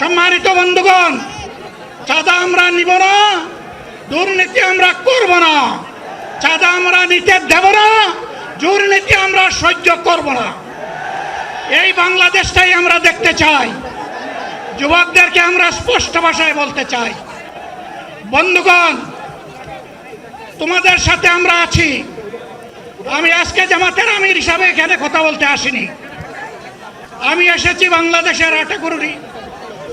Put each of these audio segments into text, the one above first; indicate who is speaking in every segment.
Speaker 1: সম্মানিত বন্ধুগণ, চাঁদা আমরা নিব না, দুর্নীতি আমরা করব না। চাঁদা আমরা নিতে দেব না, দুর্নীতি আমরা সহ্য করব না। এই বাংলাদেশটাই আমরা দেখতে চাই। যুবকদেরকে আমরা স্পষ্ট ভাষায় বলতে চাই। বন্ধুগণ, তোমাদের সাথে আমরা আছি। আমি আজকে জামাতের আমির হিসাবে এখানে কথা বলতে আসিনি। আমি এসেছি বাংলাদেশের আটাকুড়ি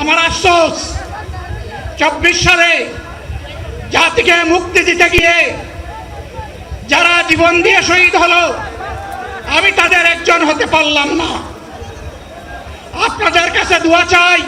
Speaker 1: আমার আশ্বাস চব্বিশ সালে জাতিকে মুক্তি দিতে গিয়ে যারা জীবন দিয়ে শহীদ হলো, আমি তাদের একজন হতে পারলাম না। আপনাদের কাছে দোয়া চাই